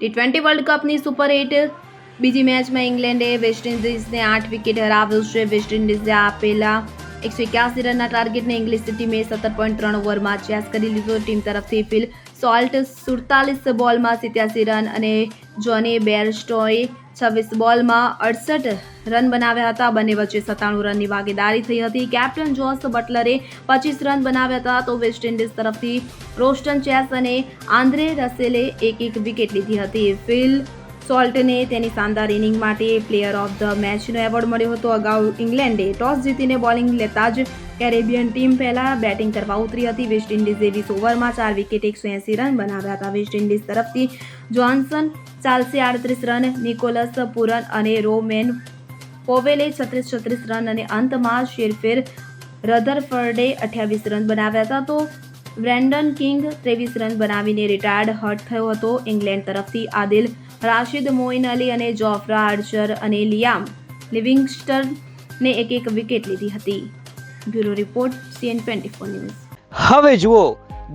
T twenty world કપની super eight બીજી મેચમાં ઇંગ્લેન્ડે વેસ્ટ ઇન્ડિઝને આઠ વિકેટ હરાવ્યું છે. વેસ્ટ ઇન્ડિઝે આપેલા એકસો એક્યાસી રનના ટાર્ગેટને ઇંગ્લિશ ટીમે સત્તર પોઈન્ટ ત્રણ ઓવરમાં ચેસ કરી લીધો. ટીમ તરફથી ફિલ સોલ્ટ સુડતાલીસ બોલમાં સિત્યાસી રન અને જોની બેરસ્ટોએ છવ્વીસ બોલમાં અડસઠ રન બનાવ્યા હતા. બંને વચ્ચે સત્તાણું રનની ભાગીદારી થઈ હતી. કેપ્ટન જોસ બટલરે પચીસ રન બનાવ્યા હતા તો વેસ્ટ ઇન્ડિઝ તરફથી રોસ્ટન ચેસ અને આંદ્રે રસેલે એક એક વિકેટ લીધી હતી. ફિલ સોલ્ટને તેની શાનદાર ઇનિંગ માટે પ્લેયર ઓફ ધ મેચનો એવોર્ડ મળ્યો હતો. અગાઉ ઇંગ્લેન્ડે ટોસ જીતીને બોલિંગ લેતા જ કેરેબિયન ટીમ પહેલા બેટિંગ કરવા ઉતરી હતી. વેસ્ટ ઇન્ડિઝે વીસ ઓવરમાં ચાર વિકેટ, એકસો એંસી રન બનાવ્યા હતા. વેસ્ટ ઇન્ડિઝ તરફથી જોન્સન ચારસો આડત્રીસ રન, નિકોલસ પુરન અને રોમેન પોવેલે છત્રીસ છત્રીસ રન અને અંતમાં શેરફેર રધરફર્ડે અઠ્યાવીસ રન બનાવ્યા હતા. તો બ્રેન્ડન કિંગ ત્રેવીસ રન બનાવીને રિટાયર્ડ હર્ટ થયો હતો. ઇંગ્લેન્ડ તરફથી આદિલ રાશિદ મોઇન અલી અને જોફ્રા આર્ચર અને લિયામ લિવિંગસ્ટનને એક એક વિકેટ લીધી હતી. Bureau report CN twenty four news. હવે જુઓ,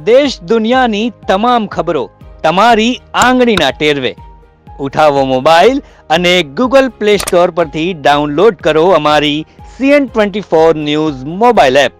દેશ દુનિયાની તમામ ખબરો તમારી આંગળીના ટેરવે. ઉઠાવો મોબાઈલ અને ગૂગલ પ્લે સ્ટોર પરથી ડાઉનલોડ કરો અમારી CN twenty four news mobile app.